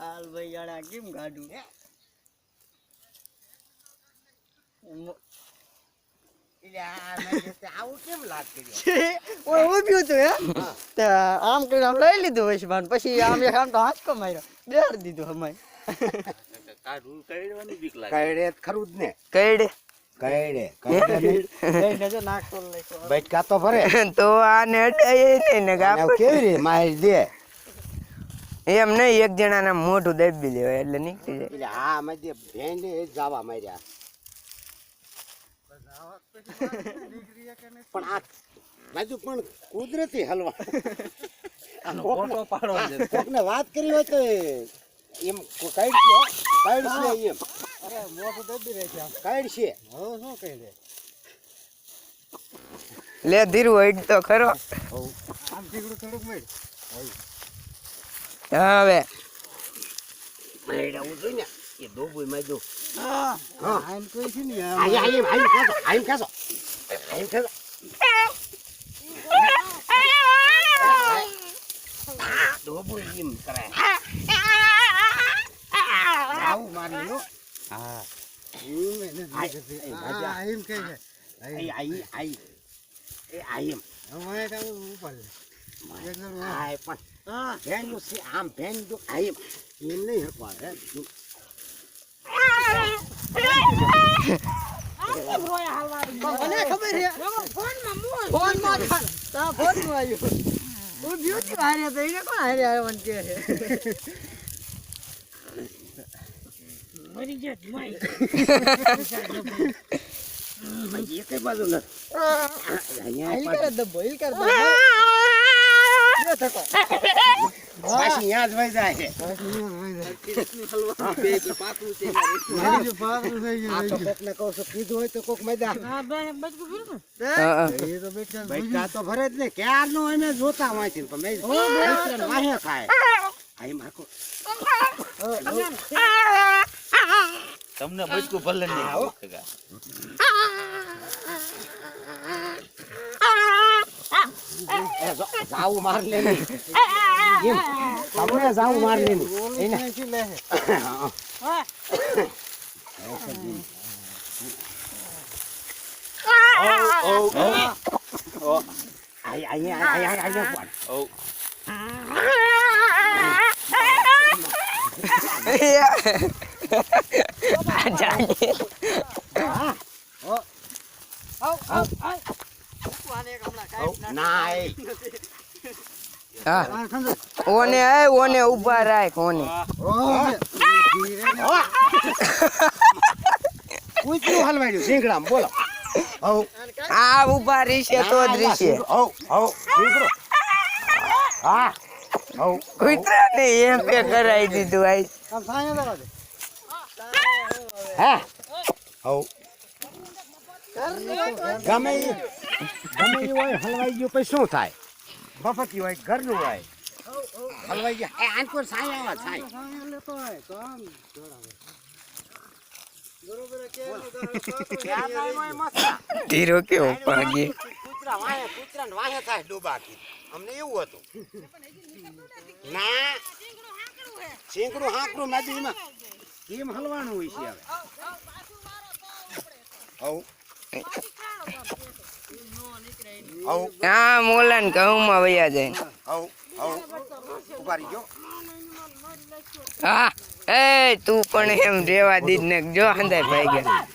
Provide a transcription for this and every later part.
હાલ ભાઈ યાર કેમ ગાડું આમ આમ લઈ લીધું પછી આમ એક આમ તો હાંચકો માર્યો. દીધું અમાય કઈડે ખરું જ ને. કઈડે. નાખતો બચકા તો ને હવે કેવી રીતે માહિર દે? એમ નહીં એક જણાના મોઢું દબી લેવાય એટલે નીકળી જાય. એટલે હા અમે જે ભેંને એ જાવા માર્યા. પણ આ બાજુ પણ કુદરતી હલવા. ફોટો પાડો કોકને વાત કરી હોય તો એમ કઈડ છે કઈડ છે એમ. અરે મોઢું દબી રહે છે કઈડ છે હવે શું કહી દે? લે ધીરું હોય તો ખરો. આમ ધીરું થોડુંક મળ. હવે. માર્યા હું જોઈ ને એ ડોબુય માર્યો હા હા. આમ કોઈ છે ને આઈ આઈ આઈ ખાસો આઈ ઉપર પણ. હા ભેંનું છે આમ જો આઈ એમ. નહીં હકવા હે મને ખબર છે. ફોનમાં તા ફોનમાં આવ્યું હું બ્યુટી હારે તો એને કોણ હારે આવવાનું કે છે? ભાઈ એક બાજુ ન અહીંયા હિલ કરે દબો હિલ કરે દબો બે થકો પાછી અહીંયા વહી જાય. છે આ તો કોકને કહું છું કીધું હોય તો કોક મજા હા, હા. બૈઠા તો ભરે જ ને. ક્યારનો એને જોતા હોય પણ વાહે ખાય. આઈ માકો તમને બચકું ભલે નહીં. આવો. ખગા. એ જો, જાવું માર લે ને. એમ તમને ઓને ઓને ઊભા રાખ ઓને કૂતરું હલવાડ્યું શીંગડામાં બોલો આ ઊભા રીશે તો જ રીશે હવ હવ શીંગડો હા. હવ કૂતરા ને એમ પે કરાવી દીધું આઈ હે હવ ગમે ગમે હોય હલવાઈ ગયું પછી શું થાય? બફતી હોય ઘરનું હોય. હલવાઈ ગયા. એ આનકોર સાઈ આવા સાઈ ધીરો કેવો પાગે? કૂતરા વાહે કૂતરા વાહે થાય ડૂબાકી. અમને એવું હતું. ના. શીંકડું હાંકડું નદીમાં કેમ હલવાનું હોય છે હવ? હા મોલા ને ઘઉંમાં વૈયા જાય. હા એ તું પણ એમ રેવા દીધ ને. જો અંદર ભાઈ ગયા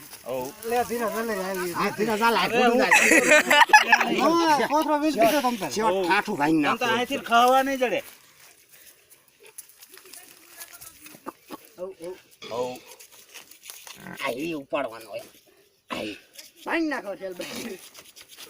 ઉપાડવાનો હોય. નાખો